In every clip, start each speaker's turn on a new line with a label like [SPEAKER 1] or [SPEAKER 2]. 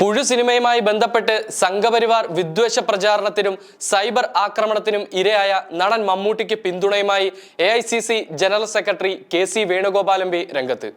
[SPEAKER 1] പുഴു സിനിമയുമായി ബന്ധപ്പെട്ട് സംഘപരിവാർ വിദ്വേഷ പ്രചാരണത്തിനും സൈബർ ആക്രമണത്തിനും ഇരയായ നടൻ മമ്മൂട്ടിക്ക് പിന്തുണയുമായി A general secretary K C Venugopal M രംഗത്ത്.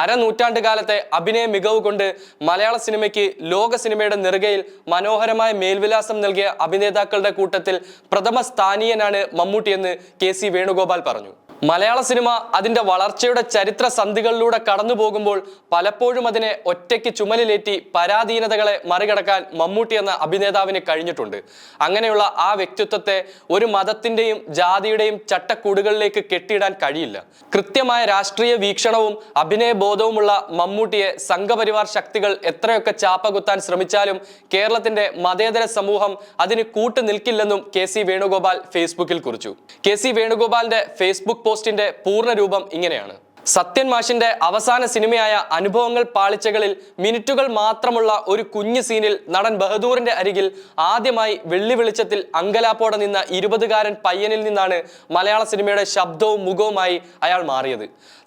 [SPEAKER 1] അരനൂറ്റാണ്ട് കാലത്തെ അഭിനയ മികവ് കൊണ്ട് മലയാള സിനിമയ്ക്ക് ലോക സിനിമയുടെ നെറുകയിൽ മനോഹരമായ മേൽവിലാസം നൽകിയ അഭിനേതാക്കളുടെ കൂട്ടത്തിൽ പ്രഥമ സ്ഥാനീയനാണ് മമ്മൂട്ടിയെന്ന് കെ സി വേണുഗോപാൽ പറഞ്ഞു. മലയാള സിനിമ അതിന്റെ വളർച്ചയുടെ ചരിത്ര സന്ധികളിലൂടെ കടന്നു പോകുമ്പോൾ പലപ്പോഴും അതിനെ ഒറ്റയ്ക്ക് ചുമലിലേറ്റി പരാധീനതകളെ മറികടക്കാൻ മമ്മൂട്ടി എന്ന അഭിനേതാവിന് കഴിഞ്ഞിട്ടുണ്ട്. അങ്ങനെയുള്ള ആ വ്യക്തിത്വത്തെ ഒരു മതത്തിന്റെയും ജാതിയുടെയും ചട്ടക്കൂടുകളിലേക്ക് കെട്ടിയിടാൻ കഴിയില്ല. കൃത്യമായ രാഷ്ട്രീയ വീക്ഷണവും അഭിനയ ബോധവുമുള്ള മമ്മൂട്ടിയെ സംഘപരിവാർ ശക്തികൾ എത്രയൊക്കെ ചാപ്പകുത്താൻ ശ്രമിച്ചാലും കേരളത്തിന്റെ മതേതര സമൂഹം അതിന് കൂട്ടു നിൽക്കില്ലെന്നും കെ സി വേണുഗോപാൽ ഫേസ്ബുക്കിൽ കുറിച്ചു. കെ സി വേണുഗോപാലിന്റെ ഫേസ്ബുക്ക് പോസ്റ്റിന്റെ പൂർണരൂപം ഇങ്ങനെയാണ്. സത്യൻ മാഷിന്റെ അവസാന സിനിമയായ അനുഭവങ്ങൾ പാളിച്ചകളിൽ മിനിറ്റുകൾ മാത്രമുള്ള ഒരു കുഞ്ഞു സീനിൽ നടൻ ബഹദൂറിന്റെ അരികിൽ ആദ്യമായി വെള്ളി വെളിച്ചത്തിൽ അങ്കലാപ്പോടെ നിന്ന ഇരുപതുകാരൻ പയ്യനിൽ നിന്നാണ് മലയാള സിനിമയുടെ ശബ്ദവും മുഖവുമായി അയാൾ മാറിയത്.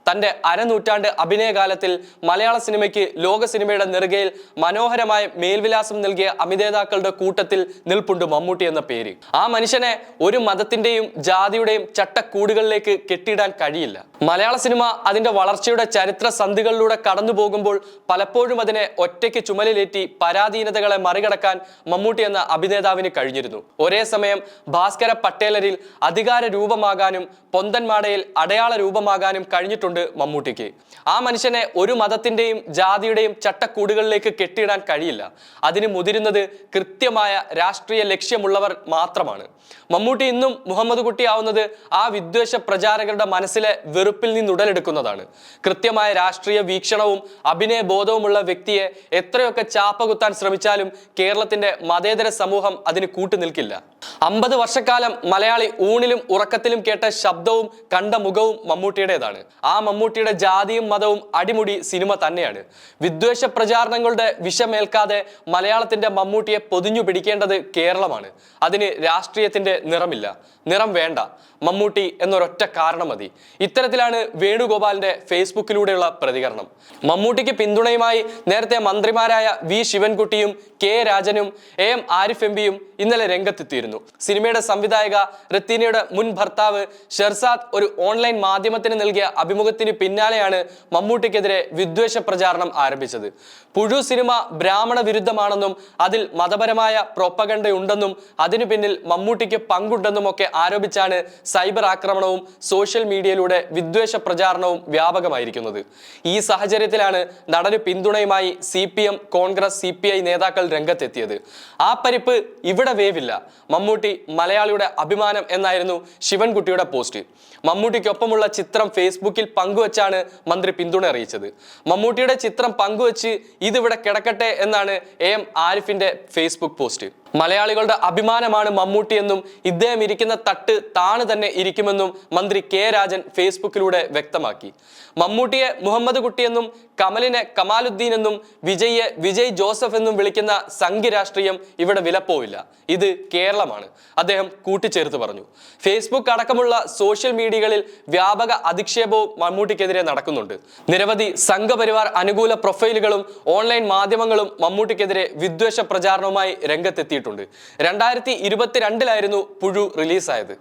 [SPEAKER 1] തന്റെ അരനൂറ്റാണ്ട് അഭിനയകാലത്തിൽ മലയാള സിനിമയ്ക്ക് ലോക സിനിമയുടെ നെറുകയിൽ മനോഹരമായ മേൽവിലാസം നൽകിയ അഭിനേതാക്കളുടെ കൂട്ടത്തിൽ നിൽപ്പുണ്ട് മമ്മൂട്ടി എന്ന പേര്. ആ മനുഷ്യനെ ഒരു മതത്തിന്റെയും ജാതിയുടെയും ചട്ടക്കൂടുകളിലേക്ക് കെട്ടിയിടാൻ കഴിയില്ല. മലയാള സിനിമ അതിന്റെ വളർച്ചയുടെ ചരിത്ര സന്ധികളിലൂടെ കടന്നു പോകുമ്പോൾ പലപ്പോഴും അതിനെ ഒറ്റയ്ക്ക് ചുമലിലേറ്റി പരാധീനതകളെ മറികടക്കാൻ മമ്മൂട്ടി എന്ന അഭിനേതാവിന് കഴിഞ്ഞിരുന്നു. ഒരേ സമയം ഭാസ്കര പട്ടേലരിൽ അധികാര രൂപമാകാനും പൊന്തൻമാടയിൽ അടയാള രൂപമാകാനും കഴിഞ്ഞിട്ടുണ്ട് മമ്മൂട്ടിക്ക്. ആ മനുഷ്യനെ ഒരു മതത്തിന്റെയും ജാതിയുടെയും ചട്ടക്കൂടുകളിലേക്ക് കെട്ടിയിടാൻ കഴിയില്ല. അതിന് മുതിരുന്നത് കൃത്യമായ രാഷ്ട്രീയ ലക്ഷ്യമുള്ളവർ മാത്രമാണ്. മമ്മൂട്ടി ഇന്നും മുഹമ്മദ് കുട്ടിയാവുന്നത് ആ വിദ്വേഷ പ്രചാരകരുടെ മനസ്സിലെ വെറുപ്പിൽ നിന്ന് ഉടലെടുക്കുന്നതാണ്. കൃത്യമായ രാഷ്ട്രീയ വീക്ഷണവും അഭിനയ ബോധവുമുള്ള വ്യക്തിയെ എത്രയൊക്കെ ചാപ്പകുത്താൻ ശ്രമിച്ചാലും കേരളത്തിന്റെ മതേതര സമൂഹം അതിന് കൂട്ടുനിൽക്കില്ല അമ്പത് വർഷക്കാലം മലയാളി ഊണിലും ഉറക്കത്തിലും കേട്ട ശബ്ദവും കണ്ട മുഖവും മമ്മൂട്ടിയുടേതാണ്. ആ മമ്മൂട്ടിയുടെ ജാതിയും മതവും അടിമുടി സിനിമ തന്നെയാണ്. വിദ്വേഷ പ്രചാരണങ്ങളുടെ വിഷമേൽക്കാതെ മലയാളത്തിന്റെ മമ്മൂട്ടിയെ പൊതിഞ്ഞു പിടിക്കേണ്ടത് കേരളമാണ്. അതിന് രാഷ്ട്രീയത്തിന്റെ നിറമില്ല. നിറം വേണ്ട. മമ്മൂട്ടി എന്നൊരൊറ്റ കാരണം മതി. ഇത്തരത്തിലാണ് വേണുഗോപാലിന്റെ ഫേസ്ബുക്കിലൂടെയുള്ള പ്രതികരണം. മമ്മൂട്ടിക്ക് പിന്തുണയുമായി നേരത്തെ മന്ത്രിമാരായ വി ശിവൻകുട്ടിയും കെ രാജനും എ എം ആരിഫ് എം പിയും ഇന്നലെ രംഗത്തെത്തിയിരുന്നു. സിനിമയുടെ സംവിധായക റത്തീനയുടെ മുൻ ഭർത്താവ് ഷെർസാദ് ഒരു ഓൺലൈൻ മാധ്യമത്തിന് നൽകിയ അഭിമുഖത്തിന് പിന്നാലെയാണ് മമ്മൂട്ടിക്കെതിരെ വിദ്വേഷ പ്രചാരണം ആരംഭിച്ചത്. പുഴു സിനിമ ബ്രാഹ്മണ വിരുദ്ധമാണെന്നും അതിൽ മതപരമായ പ്രൊപ്പഗണ്ടയുണ്ടെന്നും അതിനു പിന്നിൽ മമ്മൂട്ടിക്ക് പങ്കുണ്ടെന്നും ഒക്കെ ആരോപിച്ചാണ് സൈബർ ആക്രമണവും സോഷ്യൽ മീഡിയയിലൂടെ വിദ്വേഷ പ്രചാരണവും വ്യാപകമായിരിക്കുന്നത്. ഈ സാഹചര്യത്തിലാണ് നടന് പിന്തുണയുമായി C P M Congress C P I നേതാക്കൾ രംഗത്തെത്തിയത്. ആ പരിപ്പ് ഇവിടെ വേവില്ല. മമ്മൂട്ടി മലയാളിയുടെ അഭിമാനം എന്നായിരുന്നു ശിവൻകുട്ടിയുടെ പോസ്റ്റ്. മമ്മൂട്ടിക്കൊപ്പമുള്ള ചിത്രം ഫേസ്ബുക്കിൽ പങ്കുവച്ചാണ് മന്ത്രി പിന്തുണ അറിയിച്ചത്. മമ്മൂട്ടിയുടെ ചിത്രം പങ്കുവച്ച് ഇതിവിടെ കിടക്കട്ടെ എന്നാണ് എ എം ആരിഫിന്റെ ഫേസ്ബുക്ക് പോസ്റ്റ് മലയാളികളുടെ അഭിമാനമാണ് മമ്മൂട്ടി എന്നും ഇദ്ദേഹം ഇരിക്കുന്ന തട്ട് താണു തന്നെ ഇരിക്കുമെന്നും മന്ത്രി കെ രാജൻ ഫേസ്ബുക്കിലൂടെ വ്യക്തമാക്കി. മമ്മൂട്ടിയെ മുഹമ്മദ് കുട്ടിയെന്നും കമലിനെ കമാലുദ്ദീൻ എന്നും വിജയ്യെ വിജയ് ജോസഫ് എന്നും വിളിക്കുന്ന സംഘരാഷ്ട്രീയം ഇവിടെ വിലപ്പോവില്ല. ഇത് കേരളമാണ്. അദ്ദേഹം കൂട്ടിച്ചേർത്ത് പറഞ്ഞു. ഫേസ്ബുക്ക് അടക്കമുള്ള സോഷ്യൽ മീഡിയകളിൽ വ്യാപക അധിക്ഷേപവും മമ്മൂട്ടിക്കെതിരെ നടക്കുന്നുണ്ട്. നിരവധി സംഘപരിവാർ അനുകൂല പ്രൊഫൈലുകളും ഓൺലൈൻ മാധ്യമങ്ങളും മമ്മൂട്ടിക്കെതിരെ വിദ്വേഷ പ്രചാരണവുമായി രംഗത്തെത്തിയിട്ടുണ്ട് രണ്ടായിരത്തി ഇരുപത്തിരണ്ടിലായിരുന്നു പുഴു റിലീസായത്